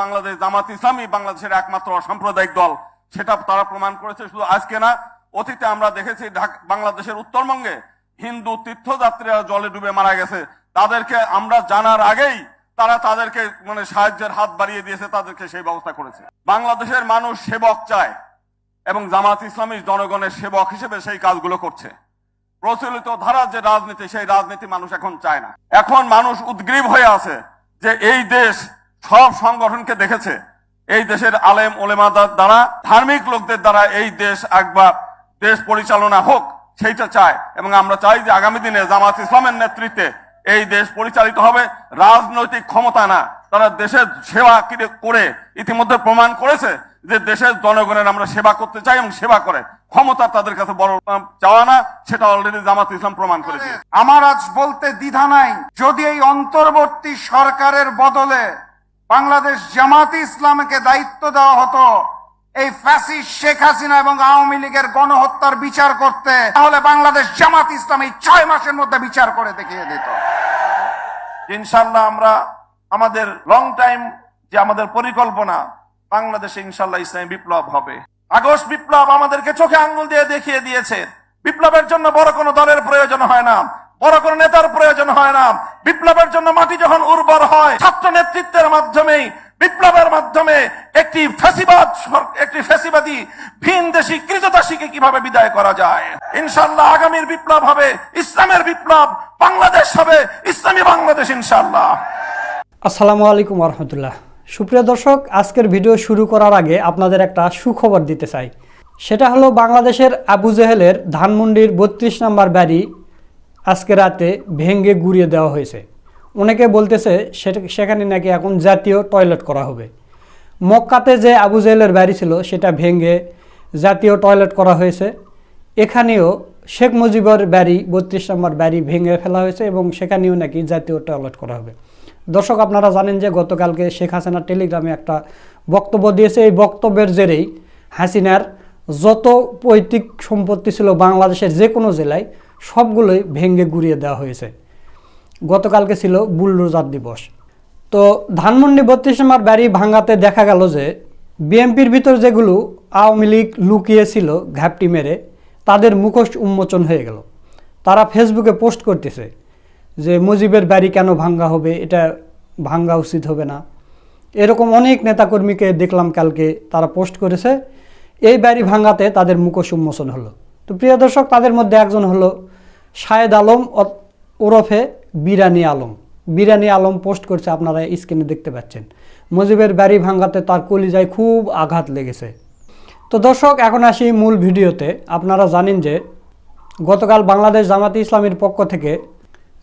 বাংলাদেশ জামাত ইসলামী বাংলাদেশের একমাত্র অসাম্প্রদায়িক দল। সেটা তারা প্রমাণ করেছে, শুধু আজকে না, অতীতে আমরা দেখেছি বাংলাদেশের উত্তরবঙ্গে হিন্দু তীর্থযাত্রীরা জলে ডুবে মারা গেছে। তাদেরকে আমরা জানার আগেই তারা তাদেরকে মানে সাহায্যের হাত বাড়িয়ে দিয়েছে, তাদেরকে সেই ব্যবস্থা করেছে। বাংলাদেশের মানুষ সেবক চায় এবং জামাত ইসলামী জনগণের সেবক হিসেবে সেই কাজগুলো করছে। প্রচলিত ধারার যে রাজনীতি, সেই রাজনীতি মানুষ এখন চায় না। এখন মানুষ উদ্গ্রীব হয়ে আছে যে এই দেশ সব সংগঠনকে দেখেছে। এই দেশের আলেম ওলেমা দ্বারা, ধার্মিক লোকদের দ্বারা এই দেশ একবার দেশ পরিচালনা হোক, সেইটা চায়। এবং আমরা চাই যে আগামী দিনে জামাত ইসলামের নেতৃত্বে এই দেশ পরিচালিত হবে। রাজনৈতিক ক্ষমতা না, তারা দেশের সেবা করে ইতিমধ্যে প্রমাণ করেছে যে দেশের জনগণের আমরা সেবা করতে চাই এবং সেবা করে। ক্ষমতা তাদের কাছে বড় চাওয়া না, সেটা অলরেডি জামাত ইসলাম প্রমাণ করেছে। আমার আজ বলতে দ্বিধা নাই। যদি এই অন্তর্বর্তী সরকারের বদলে বাংলাদেশ জামাতি ইসলামকে দায়িত্ব দেওয়া হতো এই ফ্যাসিস্ট শেখ হাসিনা এবং আওয়ামী লীগের গণহত্যার বিচার করতে, তাহলে বাংলাদেশ জামাত ইসলাম এই ছয় মাসের মধ্যে বিচার করে দেখিয়ে দিত। ইনশাল্লাহ আমরা আমাদের লং টাইম যে আমাদের পরিকল্পনা, বাংলাদেশে ইনশাল্লাহ ইসলামী বিপ্লব হবে। আগস্ট বিপ্লব আমাদেরকে চোখে আঙ্গুল দিয়ে দেখিয়ে দিয়েছে। বিপ্লবের জন্য বড় কোনো দলের প্রয়োজন হয় না। বড় কোনো নেতার প্রয়োজন হয় না। বিপ্লবের জন্য মাটি যখন উর্বর হয়, ছাত্র নেতৃত্বের মাধ্যমেই বিপ্লবের মাধ্যমে একটি ফ্যাসিবাদ একটি ফ্যাসিবাদী ভিন দেশি কৃতদাসীকে কীভাবে বিদায় করা যায়? ইনশাল্লাহ আগামীর বিপ্লব হবে ইসলামের বিপ্লব, বাংলাদেশ হবে ইসলামী বাংলাদেশ ইনশাল্লাহ আসসালামু আলাইকুম রহমতুল্লাহ সুপ্রিয় দর্শক, আজকের ভিডিও শুরু করার আগে আপনাদের একটা সুখবর দিতে চাই। সেটা হলো বাংলাদেশের আবু জেহেলের ধানমন্ডির বত্রিশ নম্বর বাড়ি আজকে রাতে ভেঙ্গে গুড়িয়ে দেওয়া হয়েছে। অনেকে বলতেছে সেখানে নাকি এখন জাতীয় টয়লেট করা হবে। মক্কাতে যে আবু জেহেলের বাড়ি ছিল, সেটা ভেঙে জাতীয় টয়লেট করা হয়েছে। এখানেও শেখ মুজিবর বাড়ি, বত্রিশ নম্বর বাড়ি ভেঙে ফেলা হয়েছে এবং সেখানেও নাকি জাতীয় টয়লেট করা হবে। দর্শক, আপনারা জানেন যে গতকালকে শেখ হাসিনা টেলিগ্রামে একটা বক্তব্য দিয়েছে। এই বক্তব্যের জেরেই হাসিনার যত পৈতৃক সম্পত্তি ছিল বাংলাদেশের যে কোনো জেলায় সবগুলোই ভেঙে গুড়িয়ে দেওয়া হয়েছে। গতকালকে ছিল বুলডোজার দিবস। তো ধানমন্ডি বত্রিশ নম্বর বাড়ি ভাঙাতে দেখা গেল যে, বিএনপির ভিতর যেগুলো আওয়ামী লীগ লুকিয়েছিল ঘাপটি মেরে, তাদের মুখোশ উন্মোচন হয়ে গেল। তারা ফেসবুকে পোস্ট করতেছে যে, মুজিবের বাড়ি কেন ভাঙ্গা হবে? এটা ভাঙ্গা উচিত হবে না। এরকম অনেক নেতাকর্মীকে দেখলাম কালকে তারা পোস্ট করেছে। এই বাড়ি ভাঙ্গাতে তাদের মুখোশ উন্মোচন হলো। তো প্রিয় দর্শক, তাদের মধ্যে একজন হলো শাহেদ আলম ওরফে বিরানি আলম। বিরানি আলম পোস্ট করছে, আপনারা স্ক্রিনে দেখতে পাচ্ছেন। মুজিবের বাড়ি ভাঙ্গাতে তার কলিজায় খুব আঘাত লেগেছে। তো দর্শক, এখন আসি মূল ভিডিওতে। আপনারা জানেন যে গতকাল বাংলাদেশ জামাতে ইসলামের পক্ষ থেকে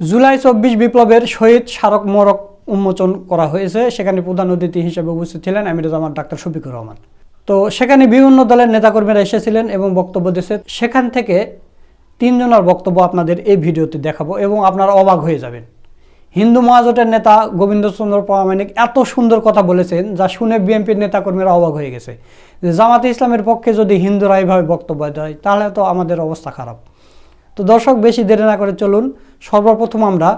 জুলাই চব্বিশ বিপ্লবের শহীদ স্মারক মরক উন্মোচন করা হয়েছে। সেখানে প্রধান অতিথি হিসেবে উপস্থিত ছিলেন আমির জামান ডাক্তার শফিকুর রহমান। তো সেখানে বিভিন্ন দলের নেতাকর্মীরা এসেছিলেন এবং বক্তব্য দিয়েছে। সেখান থেকে তিনজনের বক্তব্য আপনাদের এই ভিডিওতে দেখাবো এবং আপনারা অবাক হয়ে যাবেন। হিন্দু মহাজোটের নেতা গোবিন্দচন্দ্র প্রামাণিক এত সুন্দর কথা বলেছেন যা শুনে বিএনপির নেতাকর্মীরা অবাক হয়ে গেছে। যে জামাতে ইসলামের পক্ষে যদি হিন্দুরা এইভাবে বক্তব্য দেয়, তাহলে তো আমাদের অবস্থা খারাপ। তো দর্শক, বেশি দেরি না করে চলুন। সর্বপ্রথম আমরা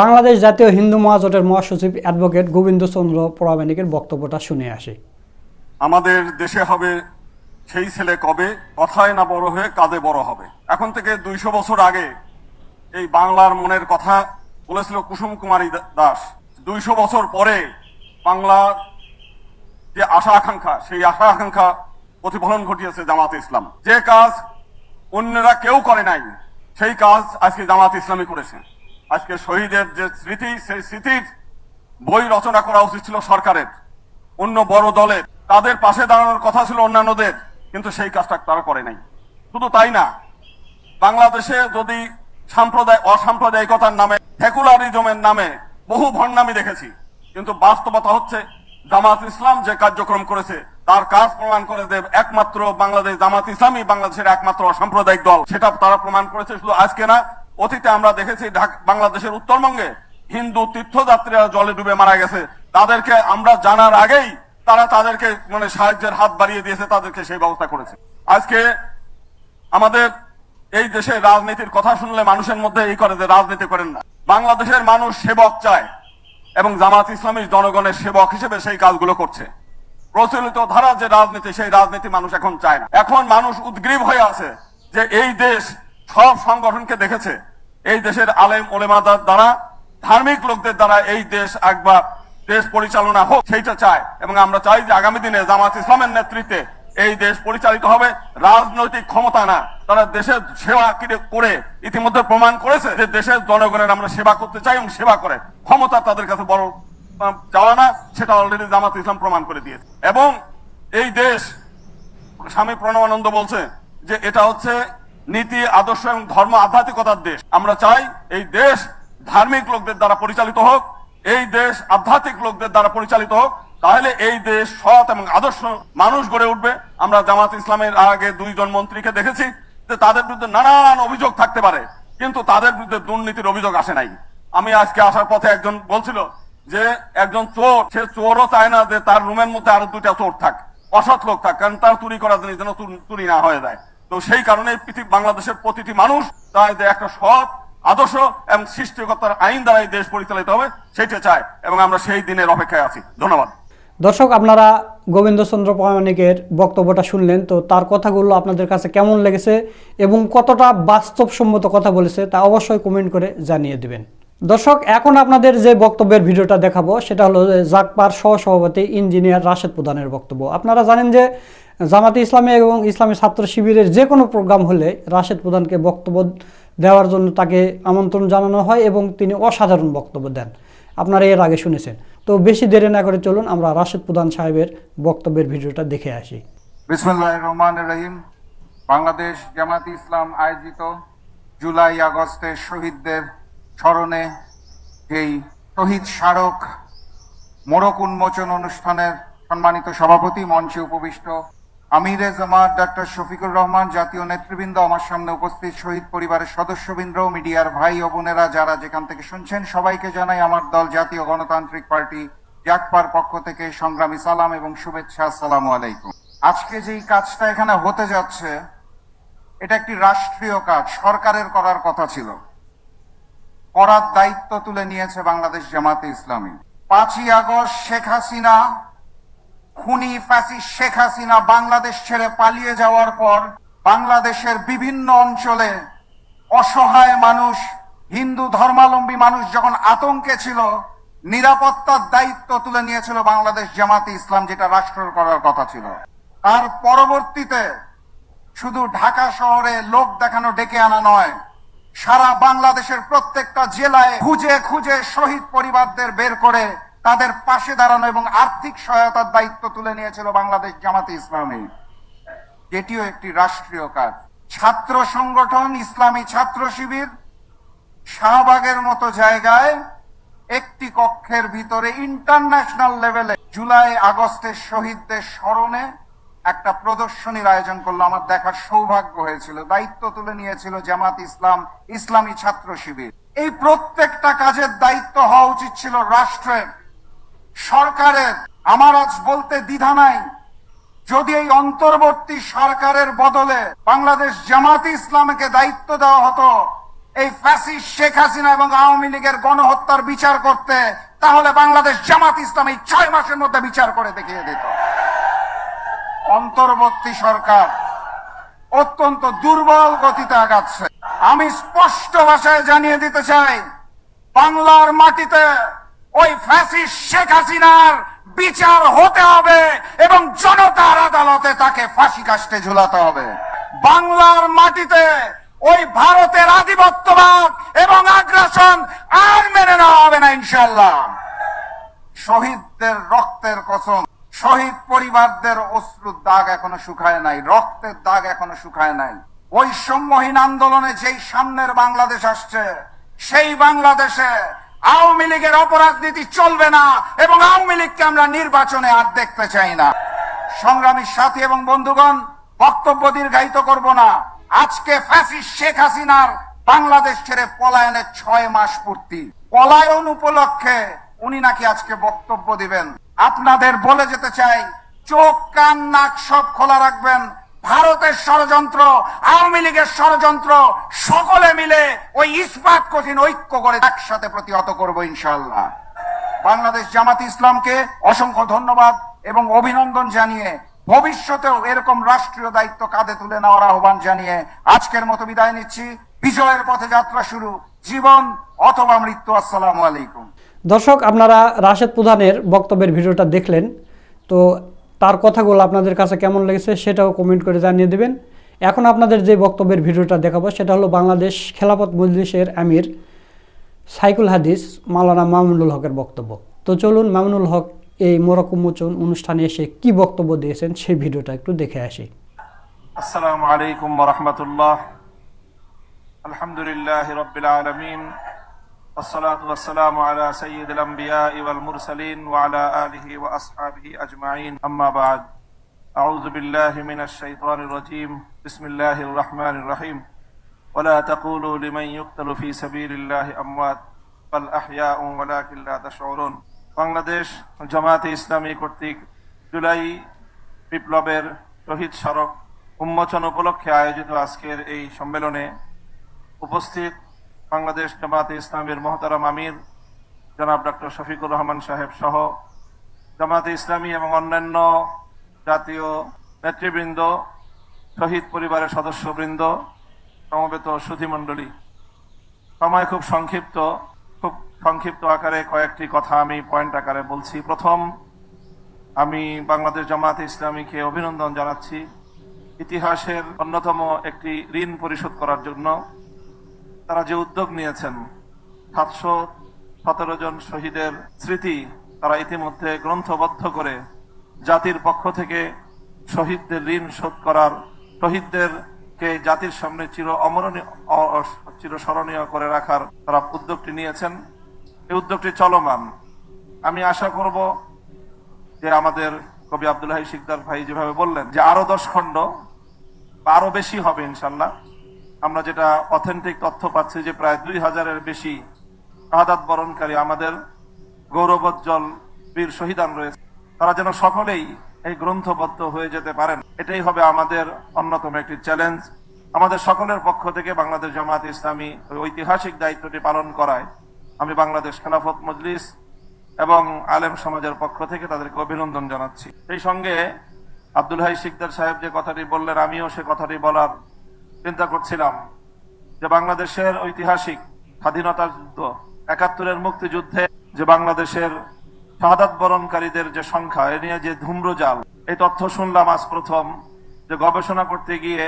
বাংলাদেশ জাতীয় হিন্দু মহাজোটের মহাসচিব অ্যাডভোকেট গোবিন্দচন্দ্র প্রামাণিকের বক্তব্যটা শুনে আসি। আমাদের দেশে হবে সেই ছেলে কবে? কথায় না বড় হয়ে কাঁধে বড় হবে। এখন থেকে দুইশো বছর আগে এই বাংলার মনের কথা বলেছিল কুসুম কুমারী দাস। দুইশো বছর পরে বাংলার যে আশা আকাঙ্ক্ষা, সেই আশা আকাঙ্ক্ষা প্রতিফলন ঘটিয়েছে জামাত ইসলাম। যে কাজ অন্যরা কেউ করে নাই, সেই কাজ আজকে জামাত ইসলামী করেছে। আজকে শহীদের যে স্মৃতি, সেই স্মৃতির বই রচনা করা উচিত ছিল সরকারের। অন্য বড় দলের তাদের পাশে দাঁড়ানোর কথা ছিল অন্যান্যদের, কিন্তু সেই কাজটা তারা করে নাই। শুধু তাই না, বাংলাদেশে যদি সাম্প্রদায় অসাম্প্রদায়িকতার নামে, সেকুলারিজমের নামে বহু ভণ্ডামি দেখেছি, কিন্তু বাস্তবতা হচ্ছে জামাত ইসলাম যে কার্যক্রম করেছে, তার কাজ প্রমাণ করে দেব একমাত্র বাংলাদেশ জামাত ইসলামী বাংলাদেশের একমাত্র অসাম্প্রদায়িক দল। সেটা তারা প্রমাণ করেছে শুধু আজকে না, অতীতে আমরা দেখেছি বাংলাদেশের উত্তরবঙ্গে হিন্দু তীর্থযাত্রীরা জলে ডুবে মারা গেছে। তাদেরকে আমরা জানার আগেই তারা তাদেরকে মানে সাহায্যের হাত বাড়িয়ে দিয়েছে, তাদেরকে সেই ব্যবস্থা করেছে। আজকে আমাদের এই দেশের রাজনীতির কথা শুনলে মানুষের মধ্যে এই করে যে রাজনীতি করেন না। বাংলাদেশের মানুষ সেবক চায় এবং জামাত ইসলামী জনগণের সেবক হিসেবে সেই কাজগুলো করছে। প্রচলিত ধারা যে রাজনীতি, সেই রাজনীতি মানুষ এখন চায় না। এখন মানুষ উদ্গ্রীব হয়ে আছে যে এই দেশ সব সংগঠনকে দেখেছে। এই দেশের আলেম ওলেমাদার দ্বারা, ধার্মিক লোকদের দ্বারা এই দেশ একবার দেশ পরিচালনা হোক, সেইটা চায়। এবং আমরা চাই যে আগামী দিনে জামাত ইসলামের নেতৃত্বে এই দেশ পরিচালিত হবে। রাজনৈতিক ক্ষমতা না, তারা দেশের সেবা করে ইতিমধ্যে প্রমাণ করেছে যে দেশের জনগণের আমরা সেবা করতে চাই এবং সেবা করে। ক্ষমতা তাদের কাছে বড় যাওয়া না, সেটা অলরেডি জামাত ইসলাম প্রমাণ করে দিয়েছে। এবং এই দেশ, স্বামী প্রণবানন্দ বলছে যে এটা হচ্ছে নীতি, আদর্শ এবং ধর্ম আধ্যাত্মিকতার দেশ। আমরা চাই এই দেশ ধার্মিক লোকদের দ্বারা পরিচালিত হোক এই দেশ আধ্যাত্মিক লোকদের দ্বারা পরিচালিত হোক, তাহলে এই দেশ সৎ এবং আদর্শ মানুষ গড়ে উঠবে। আমরা জামাত ইসলামের আগে দুইজন মন্ত্রীকে দেখেছি যে তাদের বিরুদ্ধে নানান অভিযোগ থাকতে পারে, কিন্তু তাদের বিরুদ্ধে দুর্নীতির অভিযোগ আসে নাই। আমি আজকে আসার পথে একজন বলছিল যে একজন চোর, সে চোরও চায় না যে তার রুমের মধ্যে আরও দুইটা চোর থাক, অসৎ লোক থাক, কারণ তার চুরি করার জিনিস যেন চুর- না হয়ে যায়। তো সেই কারণে বাংলাদেশের প্রতিটি মানুষ তাই যে একটা সৎ আদর্শ এবং সৃষ্টিকর্তার আইন দ্বারা দেশ পরিচালিত হবে, সেটা চায় এবং আমরা সেই দিনের অপেক্ষায় আছি। ধন্যবাদ। দর্শক, আপনারা গোবিন্দচন্দ্র প্রামাণিকের বক্তব্যটা শুনলেন, তো তার কথাগুলো আপনাদের কাছে কেমন লেগেছে এবং কতটা বাস্তবসম্মত কথা বলেছে তা অবশ্যই কমেন্ট করে জানিয়ে দিবেন। দর্শক, এখন আপনাদের যে বক্তব্যের ভিডিওটা দেখাবো, সেটা হলো জাকপার সহসভাপতি ইঞ্জিনিয়ার রাশেদ প্রধানের বক্তব্য। আপনারা জানেন যে জামাতে ইসলামী এবং ইসলামী ছাত্র শিবিরের যে কোনো প্রোগ্রাম হলে রাশেদ প্রধানকে বক্তব্য দেওয়ার জন্য তাকে আমন্ত্রণ জানানো হয় এবং তিনি অসাধারণ বক্তব্য দেন। আপনারা এর আগে শুনেছেন। তো বেশি দেরি না করে চলুন, আমরা রাশেদ প্রধান সাহেবের বক্তব্যের ভিডিওটা দেখে আসি। রহমান রহিম। বাংলাদেশ জামাত ইসলাম আয়োজিত জুলাই আগস্টে শহীদদের স্মরণে যেই শহীদ স্মারক মোড়ক উন্মোচন অনুষ্ঠানের সম্মানিত সভাপতি, মঞ্চে উপবিষ্ট আমিরে জামাত ডাক্তার শফিকুর রহমান, জাতীয় নেতৃবৃন্দ আমার সামনে উপস্থিত, শহীদ পরিবারের সদস্যবৃন্দ, মিডিয়ার ভাই ও বোনেরা যারা যেখান থেকে শুনছেন, সবাইকে জানাই আমার দল, জাতীয় গণতান্ত্রিক পার্টি জাকপার পক্ষ থেকে সংগ্রামী সালাম এবং শুভেচ্ছা, আসসালামু আলাইকুম। আজকে যেই কাজটা এখানে হতে যাচ্ছে, এটা একটি রাষ্ট্রীয় কাজ, সরকারের করার কথা ছিল। করার দায়িত্ব তুলে নিয়েছে বাংলাদেশ জামাতে ইসলামী। পাঁচই আগস্ট শেখ হাসিনা খুনি ফ্যাসি শেখ হাসিনা বাংলাদেশ ছেড়ে পালিয়ে যাওয়ার পর বাংলাদেশের বিভিন্ন অঞ্চলে অসহায় মানুষ, হিন্দু ধর্মাবলম্বী মানুষ যখন আতঙ্কে ছিল, নিরাপত্তার দায়িত্ব তুলে নিয়েছিল বাংলাদেশ জামাতে ইসলাম, যেটা রাষ্ট্র করার কথা ছিল। তার পরবর্তীতে শুধু ঢাকা শহরে লোক দেখানো ডেকে আনা নয়, সারা বাংলাদেশের প্রত্যেকটা জেলায় খুঁজে খুঁজে শহীদ পরিবারদের বের করে তাদের পাশে দাঁড়ানো এবং আর্থিক সহায়তার দায়িত্ব তুলে নিয়েছিল বাংলাদেশ জামাতে ইসলামী। যেটিও একটি রাষ্ট্রীয় কাজ। ছাত্র সংগঠন, ইসলামী ছাত্র শিবির, শাহবাগের মতো জায়গায় একটি কক্ষের ভিতরে ইন্টারন্যাশনাল লেভেলে জুলাই, আগস্টের শহীদদের স্মরণে একটা প্রদর্শনীর আয়োজন করল। আমার দেখার সৌভাগ্য হয়েছিল। দায়িত্ব তুলে নিয়েছিল জামাত ইসলাম, ইসলামী ছাত্র শিবির। এই প্রত্যেকটা কাজের দায়িত্ব হওয়া উচিত ছিল রাষ্ট্রের। সরকারের, আমার আজ বলতে দ্বিধা নাই। যদি এই অন্তর্বর্তী সরকারের বদলে বাংলাদেশ জামাত ইসলামকে দায়িত্ব দেওয়া হতো, এই ফ্যাসিস্ট শেখ হাসিনা এবং আওয়ামী লীগের গণহত্যার বিচার করতে, তাহলে বাংলাদেশ জামাত ইসলাম এই ছয় মাসের মধ্যে বিচার করে দেখিয়ে দিত। অন্তর্বর্তী সরকার অত্যন্ত দুর্বল গতিতে আগাচ্ছে। আমি স্পষ্ট ভাষায় জানিয়ে দিতে চাই, বাংলার মাটিতে ওই ফ্যাসিস্ট শেখ হাসিনার বিচার হতে হবে এবং জনতার আদালতে তাকে ফাঁসি কাষ্টে ঝুলাতে হবে। বাংলার মাটিতে ওই ভারতের আধিপত্যবাদ এবং আগ্রাসন আর মেনে নেওয়া হবে না ইনশাল্লাহ শহীদদের রক্তের কসম, শহীদ পরিবারদের অশ্রুর দাগ এখনও শুকায় নাই, রক্তের দাগ এখনও শুকায় নাই। বৈষম্যহীন আন্দোলনে যেই সামনের বাংলাদেশ আসছে, সেই বাংলাদেশে আওয়ামী লীগের অপরাধ নীতি চলবে না এবং আওয়ামী লীগকে আমরা নির্বাচনে আর দেখতে চাই না। সংগ্রামী সাথী এবং বন্ধুগণ, বক্তব্য দীর্ঘায়িত করব না। আজকে ফ্যাসিস্ট শেখ হাসিনার বাংলাদেশ ছেড়ে পলায়নের ছয় মাস পূর্তি। পলায়ন উপলক্ষে উনি নাকি আজকে বক্তব্য দিবেন। আপনাদের বলে যেতে চাই, চোখ কান নাক সব খোলা রাখবেন। ভারতের ষড়যন্ত্র, আওয়ামী লীগের ষড়যন্ত্র, সকলে মিলে ওই ইস্পাত কঠিন ঐক্য করে একসাথে প্রতিহত করব ইনশাল্লাহ বাংলাদেশ জামাত ইসলামকে অসংখ্য ধন্যবাদ এবং অভিনন্দন জানিয়ে ভবিষ্যতেও এরকম রাষ্ট্রীয় দায়িত্ব কাঁধে তুলে নেওয়ার আহ্বান জানিয়ে আজকের মতো বিদায় নিচ্ছি। বিজয়ের পথে যাত্রা শুরু। জীবন অথবা মৃত্যু, আসসালামু আলাইকুম। দর্শক, আপনারা রাশেদ প্রধানের বক্তব্যের ভিডিওটা দেখলেন। তো তার কথাগুলো আপনাদের কাছে কেমন লেগেছে সেটাও কমেন্ট করে জানিয়ে দেবেন। এখন আপনাদের যে বক্তব্যের ভিডিওটা দেখাবো, সেটা হলো বাংলাদেশ খেলাপথ মজলিসের আমির সাইকুল হাদিস মাওলানা মামুনুল হকের বক্তব্য। তো চলুন মামুনুল হক এই মোরক উন্মোচন অনুষ্ঠানে এসে কি বক্তব্য দিয়েছেন সেই ভিডিওটা একটু দেখে আসি। আসসালামু আলাইকুম রহমতুল্লাহ। আলহামদুলিল্লাহ রবিল والصلاة والسلام على سيد الأنبياء والمرسلين وعلى آله وأصحابه أجمعين أما بعد أعوذ بالله من الشيطان الرجيم بسم الله الرحمن الرحيم ولا تقولوا لمن يقتل في سبيل الله أموات بل أحياء ولكن لا تشعرون বাংলাদেশ জামাতে ইসলামী কর্তৃক জুলাই বিপ্লবের শহীদ স্মারক উন্মোচন উপলক্ষে আয়োজিত আজকের এই সম্মেলনে উপস্থিত বাংলাদেশ জামাতে ইসলামের মহতারাম আমির, জনাব ডক্টর শফিকুর রহমান সাহেব সহ জামাতে ইসলামী এবং অন্যান্য জাতীয় নেতৃবৃন্দ, শহীদ পরিবারের সদস্যবৃন্দ, সমবেত সুধীমণ্ডলী। সময় খুব সংক্ষিপ্ত খুব সংক্ষিপ্ত আকারে কয়েকটি কথা আমি পয়েন্ট আকারে বলছি। প্রথম, আমি বাংলাদেশ জামাতে ইসলামীকে অভিনন্দন জানাচ্ছি। ইতিহাসের অন্যতম একটি ঋণ পরিশোধ করার জন্য তারা যে উদ্যোগ নিয়েছেন, সাতশো সতেরো জন শহীদের স্মৃতি তারা ইতিমধ্যে গ্রন্থবদ্ধ করে জাতির পক্ষ থেকে শহীদদের ঋণ শোধ করার, শহীদদেরকে জাতির সামনে চির অমরণীয় চিরস্মরণীয় করে রাখার তারা উদ্যোগটি নিয়েছেন। এই উদ্যোগটি চলমান। আমি আশা করব যে আমাদের কবি আব্দুল হাই শিকদার ভাই যেভাবে বললেন যে আরও দশ খণ্ড আরও বেশি হবে ইনশাল্লাহ। আমরা যেটা অথেন্টিক তথ্য পাচ্ছি যে প্রায় দুই হাজারের বেশি শাহাদাত বরণকারী আমাদের গৌরবোজ্জ্বল বীর শহীদান রয়েছে। তারা যেন সকলেই এই গ্রন্থবদ্ধ হয়ে যেতে পারেন। এটাই হবে আমাদের অন্যতম একটি চ্যালেঞ্জ আমাদের সকলের পক্ষ থেকে বাংলাদেশ জামাত ইসলামী ওই ঐতিহাসিক দায়িত্বটি পালন করায় আমি বাংলাদেশ খেলাফত মজলিস এবং আলেম সমাজের পক্ষ থেকে তাদেরকে অভিনন্দন জানাচ্ছি। সেই সঙ্গে আব্দুল হাই শিকদার সাহেব যে কথাটি বললেন, আমিও সে কথাটি বলার চিন্তা করছিলাম যে বাংলাদেশের ঐতিহাসিক স্বাধীনতা যুদ্ধ, একাত্তরের মুক্তিযুদ্ধে যে বাংলাদেশের শাহাদাত বরণকারীদের যে সংখ্যা, এ নিয়ে যে ধূম্রজাল এই তথ্য শুনলাম আজ প্রথম যে গবেষণা করতে গিয়ে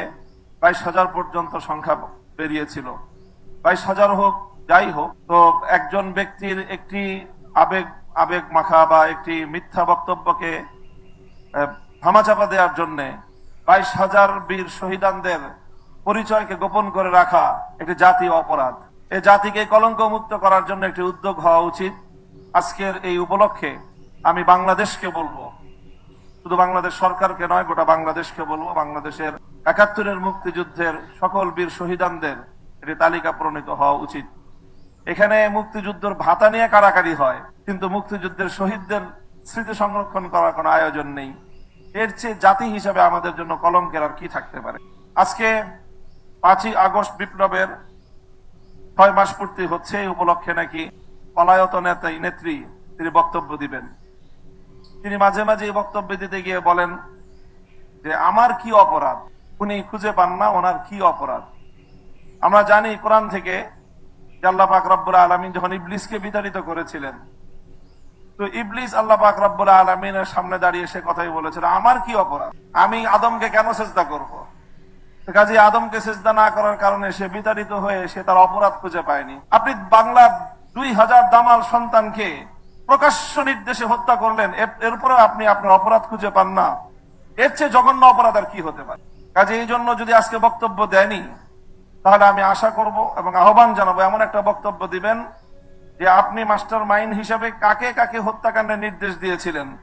বাইশ হাজার পর্যন্ত সংখ্যা বেরিয়েছিল। বাইশ হাজার হোক, যাই হোক, তো একজন ব্যক্তির একটি আবেগ আবেগ মাখা বা একটি মিথ্যা বক্তব্যকে ধামাচাপা দেওয়ার জন্যে বাইশ হাজার বীর শহীদানদের পরিচয়কে গোপন করে রাখা একটি জাতীয় অপরাধ। এই জাতিকে কলঙ্ক মুক্ত করার জন্য একটি উদ্যোগ হওয়া উচিত। আজকের এই উপলক্ষে আমি বাংলাদেশকে বলব। শুধু বাংলাদেশ সরকারকে নয়, গোটা বাংলাদেশকে বলব। বাংলাদেশের একাত্তরের মুক্তিযুদ্ধের সকল বীর শহীদানদের একটি তালিকা প্রণীত হওয়া উচিত। এখানে মুক্তিযুদ্ধের ভাতা নিয়ে কারাকারি হয়, কিন্তু মুক্তিযুদ্ধের শহীদদের স্মৃতি সংরক্ষণ করার কোনো আয়োজন নেই। এর চেয়ে জাতি হিসাবে আমাদের জন্য কলঙ্কের আর কি থাকতে পারে? আজকে পাঁচই আগস্ট বিপ্লবের ছয় মাস পূর্তি হচ্ছে, এই উপলক্ষে নাকি পলায়ত নেতা নেত্রী, তিনি বক্তব্য দিবেন। তিনি মাঝে মাঝে এই বক্তব্য দিতে গিয়ে বলেন যে, আমার কি অপরাধ? উনি খুঁজে পান না, ওনার কি অপরাধ? আমরা জানি কোরআন থেকে আল্লাহ পাক আলমিন যখন ইবলিসকে বিতাড়িত করেছিলেন, তো ইবলিস আল্লাহ পাক রব্বুল আলমিনের সামনে দাঁড়িয়ে সে কথাই বলেছিল, আমার কি অপরাধ? আমি আদমকে কেন চেষ্টা করব। কাজে আদমকে চেষ্টা না করার কারণে সে বিতাড়িত হয়ে সে তার অপরাধ খুঁজে পায়নি। আপনি বাংলা দুই হাজার দামাল সন্তানকে প্রকাশ্য নির্দেশে হত্যা করলেন, এর- এরপরে আপনি আপনার অপরাধ খুঁজে পান না। এর চেয়ে জঘন্য অপরাধ আর কি হতে পারে? কাজে এই জন্য যদি আজকে বক্তব্য দেয়নি, তাহলে আমি আশা করব এবং আহ্বান জানাব, এমন একটা বক্তব্য দিবেন যে আপনি মাস্টার মাইন্ড হিসাবে কাকে কাকে হত্যাকাণ্ডের নির্দেশ দিয়েছিলেন।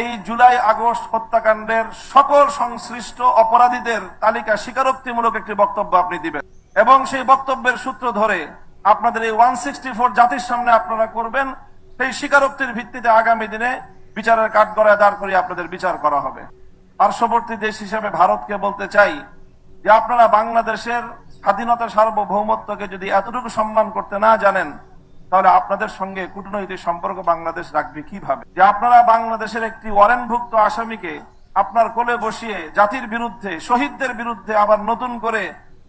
এই জুলাই আগস্ট হত্যাকাণ্ডের সকল সংশ্লিষ্ট অপরাধীদের তালিকা স্বীকারোক্তিমূলক একটি বক্তব্য আপনি দিবেন। এবং সেই বক্তব্যের সূত্র ধরে আপনাদের এই ওয়ান সিক্সটি ফোর জাতির সামনে আপনারা করবেন, সেই স্বীকারোক্তির ভিত্তিতে আগামী দিনে বিচারের কাঠগড়ায় দাঁড় করিয়ে আপনাদের বিচার করা হবে। পার্শ্ববর্তী দেশ হিসেবে ভারতকে বলতে চাই যে আপনারা বাংলাদেশের স্বাধীনতা সার্বভৌমত্বকে যদি এতটুকু সম্মান করতে না জানেন তাহলে আপনাদের সঙ্গে কূটনৈতিক সম্পর্ক বাংলাদেশ রাখবে কীভাবে? যে আপনারা বাংলাদেশের একটি ওয়ারেন্টভুক্ত আসামিকে আপনার কোলে বসিয়ে জাতির বিরুদ্ধে, শহীদদের বিরুদ্ধে আবার নতুন করে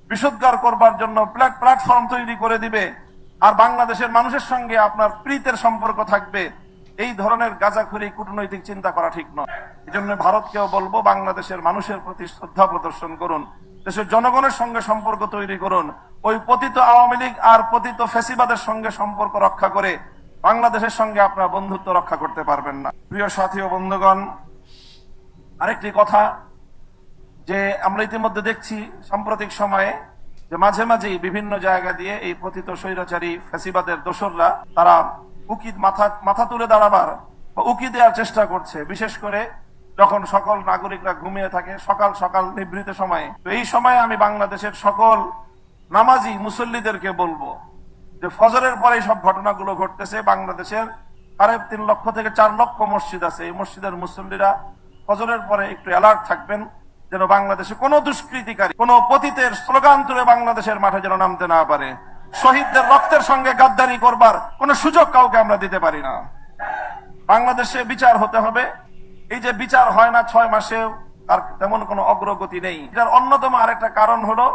বিশুদ্ধার করবার জন্য প্ল্যাটফর্ম তৈরি করে দিবে, আর বাংলাদেশের মানুষের সঙ্গে আপনার প্রীতের সম্পর্ক থাকবে, এই ধরনের গাজাখুরি কূটনৈতিক চিন্তা করা ঠিক নয়। এই জন্য ভারতকেও বলব, বাংলাদেশের মানুষের প্রতি শ্রদ্ধা প্রদর্শন করুন, দেশের জনগণের সঙ্গে সম্পর্ক তৈরি করুন ওই পতিত আওয়ামী লীগ আর পতিত ফেসিবাদের সঙ্গে সম্পর্ক রক্ষা করে বাংলাদেশের সঙ্গে আপনার বন্ধুত্ব রক্ষা করতে পারবেন না। প্রিয় সাথী ও বন্ধুগণ, আরেকটি কথা যে আমরা ইতিমধ্যে দেখছি সাম্প্রতিক সময়ে যে মাঝে মাঝেই বিভিন্ন জায়গা দিয়ে এই পতিত স্বৈরাচারী ফ্যাসিবাদের দোসররা তারা উকি মাথা মাথা তুলে দাঁড়াবার বা উকি দেওয়ার চেষ্টা করছে। বিশেষ করে যখন সকল নাগরিকরা ঘুমিয়ে থাকে, সকাল সকাল নিভৃত সময়ে। তো এই সময়ে আমি বাংলাদেশের সকল নামাজি, মুসল্লিদেরকে বলব যে ফজরের পরে সব ঘটনাগুলো ঘটতেছে। বাংলাদেশের সাড়ে তিন লক্ষ থেকে চার লক্ষ মসজিদ আছে। এই মসজিদের মুসল্লিরা ফজরের পরে একটু অ্যালার্ট থাকবেন যেন বাংলাদেশে কোনো দুষ্কৃতিকারী, কোনো পতিতের স্লোগান তুলে বাংলাদেশের মাঠে যেন নামতে না পারে। শহীদদের রক্তের সঙ্গে গাদ্দারি করবার কোনো সুযোগ কাউকে আমরা দিতে পারি না। বাংলাদেশে বিচার হতে হবে। এই যে বিচার হয় না ছয় মাসেও, তার তেমন কোনো অগ্রগতি নেই। এটার অন্যতম আরেকটা কারণ হলো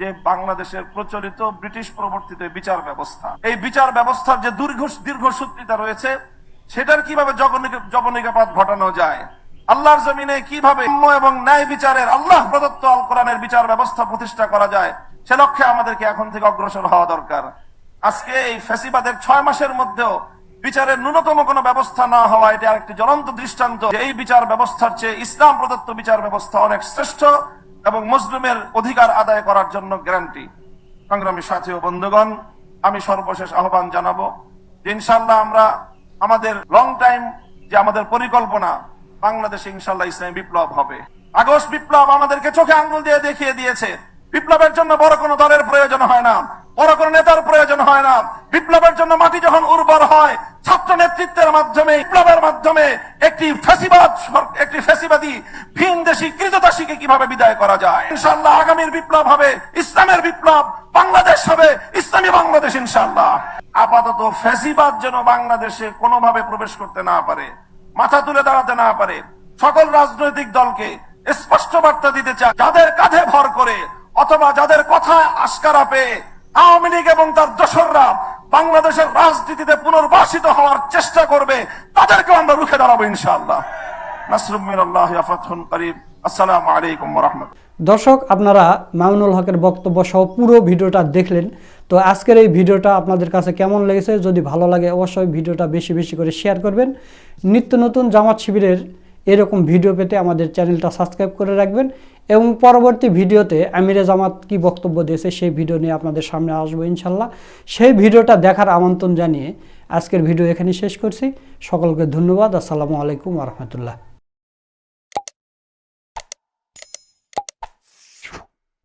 যে বাংলাদেশের প্রচলিত ব্রিটিশ প্রবর্তিত বিচার ব্যবস্থা। এই বিচার ব্যবস্থার যে দীর্ঘ দীর্ঘসূত্রিতা রয়েছে, সেটার কীভাবে জবনিকাপাত ঘটানো যায়? আল্লাহর জমিনে কীভাবে এবং ন্যায় বিচারের আল্লাহ প্রদত্ত আল কোরআনের বিচার ব্যবস্থা প্রতিষ্ঠা করা যায়, সে লক্ষ্যে আমাদেরকে এখন থেকে অগ্রসর হওয়া দরকার। আজকে এই ফেসিবাদের ছয় মাসের মধ্যেও বিচারের ন্যূনতম কোনো ব্যবস্থা না হওয়া, এটা আরেকটি জ্বলন্ত দৃষ্টান্ত এই বিচার ব্যবস্থার চেয়ে ইসলাম প্রদত্ত বিচার ব্যবস্থা অনেক শ্রেষ্ঠ। এবং মুসলিমের অধিকার আদায় করার জন্য গ্যারান্টি। সংগ্রামী সাথী ও বন্ধুগণ, আমি সর্বশেষ আহ্বান জানাব যে ইনশাল্লাহ আমরা আমাদের লং টাইম যে আমাদের পরিকল্পনা, বাংলাদেশে ইনশাল্লাহ ইসলামী বিপ্লব হবে। আগস্ট বিপ্লব আমাদেরকে চোখে আঙ্গুল দিয়ে দেখিয়ে দিয়েছে। বিপ্লবের জন্য বড় কোনো দলের প্রয়োজন হয় না, বড় কোনো নেতার প্রয়োজন হয় না। বিপ্লবের জন্য মাটি যখন উর্বর হয় নেতৃত্বের মাধ্যমে বিপ্লবের মাধ্যমে একটি ফ্যাসিবাদ একটি ফ্যাসিবাদী, ভিন দেশি কৃতদাসীকে কীভাবে বিদায় করা যায়? ইনশাল্লাহ আগামীর বিপ্লব হবে, ইসলামের বিপ্লব, বাংলাদেশ হবে, ইসলামী বাংলাদেশ ইনশাল্লাহ আপাতত ফ্যাসিবাদ যেন বাংলাদেশে কোনোভাবে প্রবেশ করতে না পারে, মাথা তুলে দাঁড়াতে না পারে, সকল রাজনৈতিক দলকে স্পষ্ট বার্তা দিতে চায়, যাদের কাঁধে ভর করে, অথবা যাদের কথা আস্কারা পেয়ে, আওয়ামী লীগ এবং তার দোসররা বাংলাদেশের রাজনীতিতে পুনর্বাসিত হওয়ার চেষ্টা করবে তাদেরকে আমরা রুখে দাঁড়াবো ইনশাআল্লাহ। দর্শক, আপনারা মামুনুল হকের বক্তব্য সহ পুরো ভিডিওটা দেখলেন। তো আজকের এই ভিডিওটা আপনাদের কাছে কেমন লেগেছে? যদি ভালো লাগে, অবশ্যই ভিডিওটা বেশি বেশি করে শেয়ার করবেন। নিত্য নতুন জামাত শিবিরের এরকম ভিডিও পেতে আমাদের চ্যানেলটা সাবস্ক্রাইব করে রাখবেন। এবং পরবর্তী ভিডিওতে আমিরে জামাত কি বক্তব্য দিয়েছে সেই ভিডিও নিয়ে আপনাদের সামনে আসব ইনশাল্লাহ। সেই ভিডিওটা দেখার আমন্ত্রণ জানিয়ে আজকের ভিডিও এখানে শেষ করছি। সকলকে ধন্যবাদ। আসসালামু আলাইকুম রহমতুল্লাহ।